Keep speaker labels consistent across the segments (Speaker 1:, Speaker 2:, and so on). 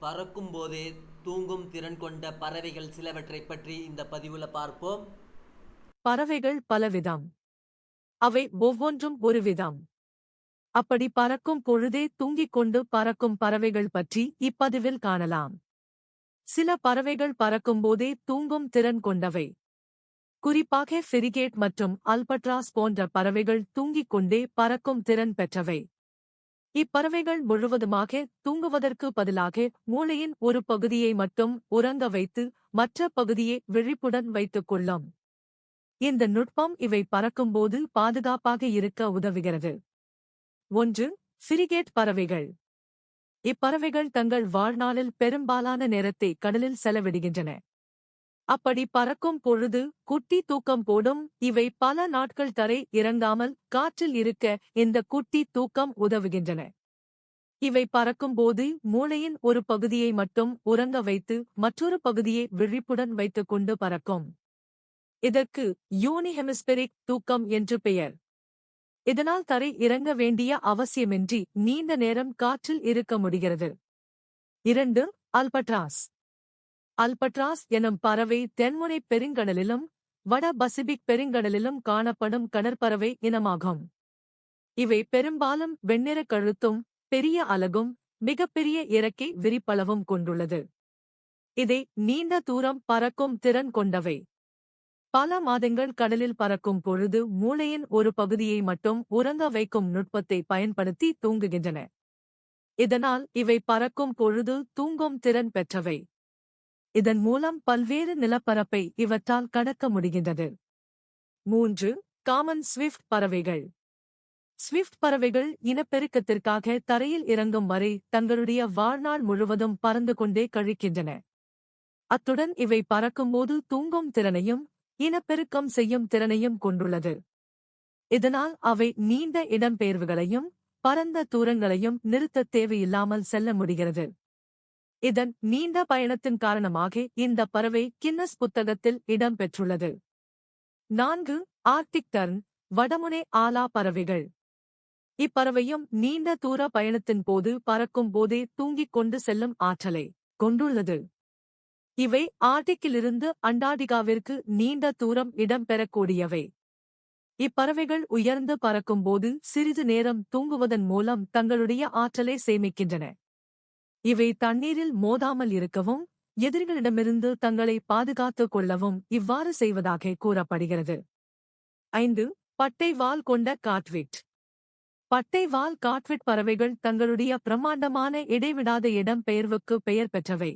Speaker 1: பறக்கும் போதே தூங்கும் திறன் கொண்ட பறவைகள் சிலவற்றைப் பற்றி இந்த பதிவுல பார்ப்போம்.
Speaker 2: பறவைகள் பலவிதம். அவை ஒவ்வொன்றும் ஒரு விதம் அப்படி பறக்கும் பொழுதே தூங்கிக் கொண்டு பறக்கும் பறவைகள் பற்றி இப்பதிவில் காணலாம். சில பறவைகள் பறக்கும்போதே தூங்கும் திறன் கொண்டவை. குறிப்பாக ஃபிரிகேட் மற்றும் அல்பட்ராஸ் போன்ற பறவைகள் தூங்கிக் கொண்டே பறக்கும் திறன் பெற்றவை. இப்பறவைகள் முழுவதுமாக தூங்குவதற்கு பதிலாக மூளையின் ஒரு பகுதியை மட்டும் உறங்க வைத்து மற்ற பகுதியை விழிப்புடன் வைத்துக் கொள்ளும். இந்த நுட்பம் இவை பறக்கும்போது பாதுகாப்பாக இருக்க உதவுகிறது. ஒன்று சிரிகேட் பறவைகள். இப்பறவைகள் தங்கள் வாழ்நாளில் பெரும்பாலான நேரத்தை கடலில் செலவிடுகின்றன. அப்படி பறக்கும் பொழுது குட்டி தூக்கம் போடும். இவை பல நாட்கள் தரை இறங்காமல் காற்றில் இருக்க இந்த குட்டி தூக்கம் உதவுகின்றன. இவை பறக்கும்போது மூளையின் ஒரு பகுதியை மட்டும் உறங்க வைத்து மற்றொரு பகுதியை விழிப்புடன் வைத்துக் கொண்டு பறக்கும். இதற்கு யூனிஹெமிஸ்பெரிக் தூக்கம் என்று பெயர். இதனால் தரை இறங்க வேண்டிய அவசியமின்றி நீண்ட நேரம் காற்றில் இருக்க முடிகிறது. இரண்டு அல்பட்ராஸ். அல்பட்ராஸ் எனும் பறவை தென்முனை பெருங்கடலிலும் வட பசிபிக் பெருங்கடலிலும் காணப்படும் கடற்பறவை இனமாகும். இவை பெரும்பாலும் வெண்ணிற கழுத்தும் பெரிய அலகும் மிகப்பெரிய இறக்கை விரிப்பளவும் கொண்டுள்ளது. இதை நீண்ட தூரம் பறக்கும் திறன் கொண்டவை. பல மாதங்கள் கடலில் பறக்கும் பொழுது மூளையின் ஒரு பகுதியை மட்டும் உறங்க வைக்கும் நுட்பத்தை பயன்படுத்தி தூங்குகின்றன. இதனால் இவை பறக்கும் பொழுது தூங்கும் திறன் பெற்றவை. இதன் மூலம் பல்வேறு நிலப்பரப்பை இவற்றால் கடக்க முடிகின்றது. மூன்று காமன் ஸ்விஃப்ட் பறவைகள். ஸ்விஃப்ட் பறவைகள் இனப்பெருக்கத்திற்காக தரையில் இறங்கும் வரை தங்களுடைய வாழ்நாள் முழுவதும் பறந்து கொண்டே கழிக்கின்றன. அத்துடன் இவை பறக்கும்போது தூங்கும் திறனையும் இனப்பெருக்கம் செய்யும் திறனையும் கொண்டுள்ளது. இதனால் அவை நீண்ட இடம்பெயர்வுகளையும் பரந்த தூரங்களையும் நிறுத்தத் தேவையில்லாமல் செல்ல முடிகிறது. இதன் நீண்ட பயணத்தின் காரணமாக இந்த பறவை கின்னஸ் புத்தகத்தில் இடம் பெற்றுள்ளது. நான்கு ஆர்டிக் டர்ன் வடமுனை ஆலா பறவைகள். இப்பறவையும் நீண்ட தூர பயணத்தின் போது பறக்கும் போதே தூங்கிக் கொண்டு செல்லும் ஆற்றலை கொண்டுள்ளது. இவை ஆர்டிக்கிலிருந்து அண்டார்டிகாவிற்கு நீண்ட தூரம் இடம்பெறக்கூடியவை இப்பறவைகள் உயர்ந்து பறக்கும்போது சிறிது நேரம் தூங்குவதன் மூலம் தங்களுடைய ஆற்றலை சேமிக்கின்றன. இவை தண்ணீரில் மோதாமல் இருக்கவும் எதிரிகளிடமிருந்து தங்களை பாதுகாத்துக் கொள்ளவும் இவ்வாறு செய்வதாக கூறப்படுகிறது. ஐந்து பட்டை வால் கொண்ட காட்விட். பட்டை வால் காட்விட் பறவைகள் தங்களுடைய பிரம்மாண்டமான இடைவிடாத இடம்பெயர்வுக்கு பெயர் பெற்றவை.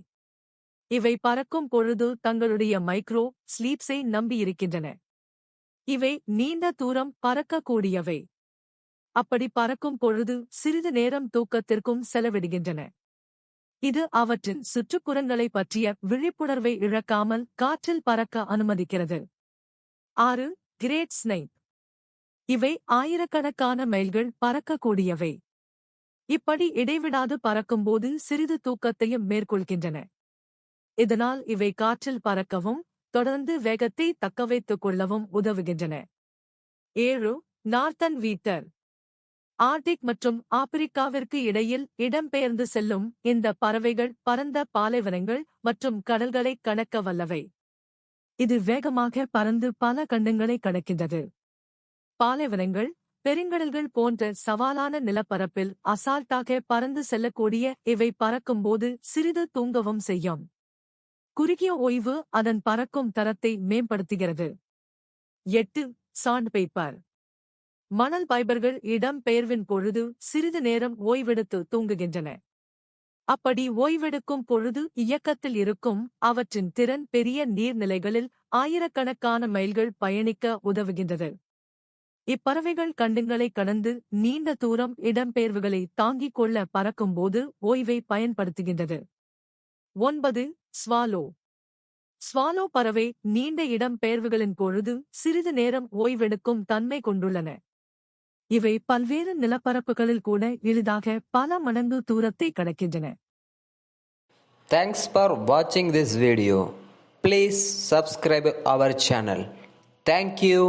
Speaker 2: இவை பறக்கும் பொழுது தங்களுடைய மைக்ரோ ஸ்லீப்ஸை நம்பியிருக்கின்றன. இவை நீண்ட தூரம் பறக்கக்கூடியவை. அப்படி பறக்கும் பொழுது சிறிது நேரம் தூக்கத்திற்கும் செலவிடுகின்றன. இது அவற்றின் சுற்றுப்புறங்களை பற்றிய விழிப்புணர்வை இழக்காமல் காற்றில் பறக்க அனுமதிக்கிறது. ஆறு கிரேட் ஸ்னைப். இவை ஆயிரக்கணக்கான மைல்கள் பறக்கக்கூடியவை. இப்படி இடைவிடாது பறக்கும்போது சிறிது தூக்கத்தையும் மேற்கொள்கின்றன. இதனால் இவை காற்றில் பறக்கவும் தொடர்ந்து வேகத்தை தக்கவைத்துக் கொள்ளவும் உதவுகின்றன. ஏழு நார்த்தன் வீட்டர். ஆர்டிக் மற்றும் ஆப்பிரிக்காவிற்கு இடையில் இடம்பெயர்ந்து செல்லும் இந்த பறவைகள் பரந்த பாலைவனங்கள் மற்றும் கடல்களை கடக்க வல்லவை. இது வேகமாக பறந்து பல கண்டங்களை கடக்கின்றது. பாலைவனங்கள் பெருங்கடல்கள் போன்ற சவாலான நிலப்பரப்பில் அசால்ட்டாக பறந்து செல்லக்கூடிய இவை பறக்கும்போது சிறிது தூங்கவும் செய்யும். குறுகிய ஓய்வு அதன் பறக்கும் தரத்தை மேம்படுத்துகிறது. எட்டு சாண்ட் பேப்பர் மணல் பைபர்கள் இடம் பெயர்வின் பொழுது சிறிது நேரம் ஓய்வெடுத்து தூங்குகின்றன. அப்படி ஓய்வெடுக்கும் பொழுது இயக்கத்தில் இருக்கும் அவற்றின் திறன் பெரிய நீர்நிலைகளில் ஆயிரக்கணக்கான மைல்கள் பயணிக்க உதவுகின்றது. இப்பறவைகள் கண்டுங்களை கடந்து நீண்ட தூரம் இடம்பெயர்வுகளை தாங்கிக் கொள்ள பறக்கும்போது ஓய்வை பயன்படுத்துகின்றது. ஒன்பது ஸ்வாலோ. ஸ்வாலோ பறவை நீண்ட இடம்பெயர்வுகளின் பொழுது சிறிது நேரம் ஓய்வெடுக்கும் தன்மை கொண்டுள்ளன. இவை பல்வேறு நிலப்பரப்புகளில் கூட எளிதாக பல மடங்கு தூரத்தை கடக்கின்றன
Speaker 3: தேங்க்ஸ் ஃபார் வாட்சிங் this video please subscribe our channel thank you